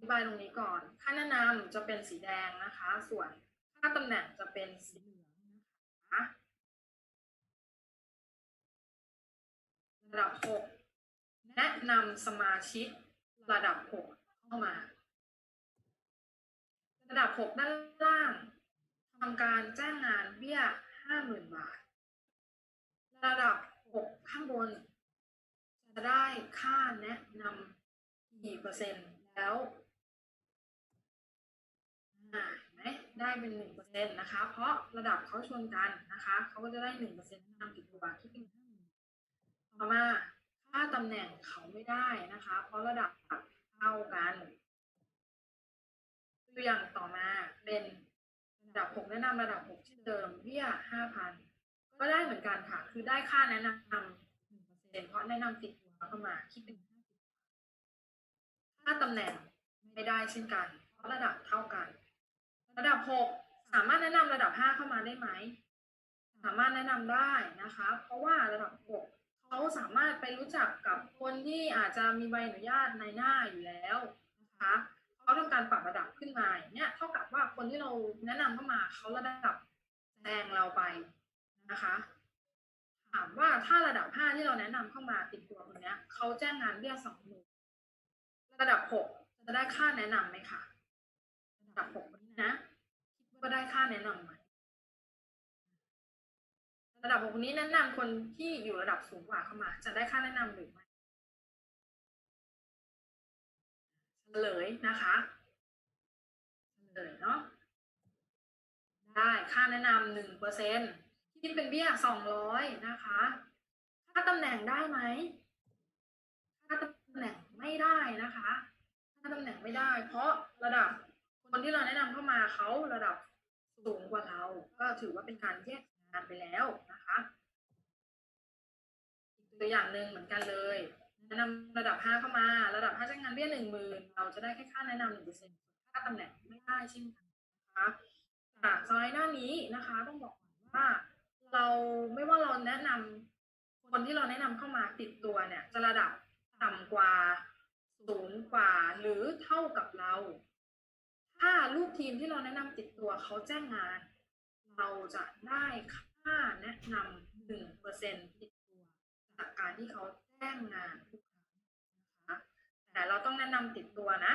ธิบายตรงนี้ก่อน ค่าแนะนำจะเป็นสีแดงนะคะ ส่วนค่าตำแหน่งจะเป็นสีเหลืองนะคะระดับ 6 แนะนำสมาชิกระดับ 6 เข้ามา ระดับ 6 ด้านล่างทำการแจ้งงานเบี้ย 50,000 บาท ระดับ 6 ข้างบน จะได้ค่าแนะนำกี่เปอร์เซ็นต์แล้วอ่าเห็น ได้เป็นหนึ่งเปอร์เซ็นต์นะคะ เพราะระดับเขาชนกันนะคะเขาก็จะได้หนึ่งเปอร์เซ็นต์นำติดตัวคิดเป็นห้าหมื่นต่อมาค่าตำแหน่งเขาไม่ได้นะคะ เพราะระดับเท่ากันตัวอย่างต่อมาเป็นระดับหกแนะนำระดับหกที่เดิมเบี้ยห้าพันก็ได้เหมือนกันค่ะ คือได้ค่าแนะนำหนึ่งเปอร์เซ็นต์เพราะแนะนำติดตัวเข้ามาคิดเป็นห้าสิบค่าตำแหน่งไม่ได้เช่นกัน เพราะระดับเท่ากัน 6สามารถแนะนำระดับ5เข้ามาได้ไหม สามารถแนะนำได้นะคะ เพราะว่าระดับ6เขาสามารถไปรู้จักกับคนที่อาจจะมีใบอนุญาตในหน้าอยู่แล้วนะคะเขาทำการปรับระดับขึ้นมาเนี่ยเท่ากับว่าคนที่เราแนะนำเข้ามาเขาระดับแซงเราไปนะคะถามว่าถ้าระดับ5ที่เราแนะนำเข้ามาติดตัวคนนี้เขาแจ้งงานเบี้ยสองหมื่นระดับหกจะได้ค่าแนะนำไหมคะระดับหกนี้นะ คิดว่าได้ค่าแนะนำไหมระดับหกนี้แนะนำคนที่อยู่ระดับสูงกว่าเข้ามา จะได้ค่าแนะนำหรือไม่เฉลยนะคะเฉลยเนาะได้ค่าแนะนำหนึ่งเปอร์เซ็นที่เป็นเบี้ยสองร้อยนะคะ ค่าตำแหน่งได้ไหมค่าตำแหน่งไม่ได้นะคะ ค่าตำแหน่งไม่ได้ เพราะระดับ คนที่เราแนะนำเข้ามาเขาระดับสูงกว่าเรา ก็ถือว่าเป็นการแยกงานไปแล้วนะคะอีกตัวอย่างหนึ่งเหมือนกันเลยแนะนำระดับ 5 เข้ามา ระดับ 5จ้างงานเบี้ยหนึ่งหมื่นเราจะได้แค่ค่าแนะนำหนึ่งเปอร์เซ็นต์ค่าตำแหน่งไม่ได้เช่นกันนะคะจากสไลด์หน้านี้นะคะ ต้องบอกว่าเราไม่ว่าเราแนะนำคนที่เราแนะนำเข้ามาติดตัวเนี่ย จะระดับต่ำกว่าสูงกว่าหรือเท่ากับเรา ถ้าลูกทีมที่เราแนะนำติดตัวเขาแจ้งงาน เราจะได้ค่าแนะนำหนึ่งเปอร์เซ็นติดตัวจากการที่เขาแจ้งงานทุกครั้งนะคะแต่เราต้องแนะนำติดตัวนะ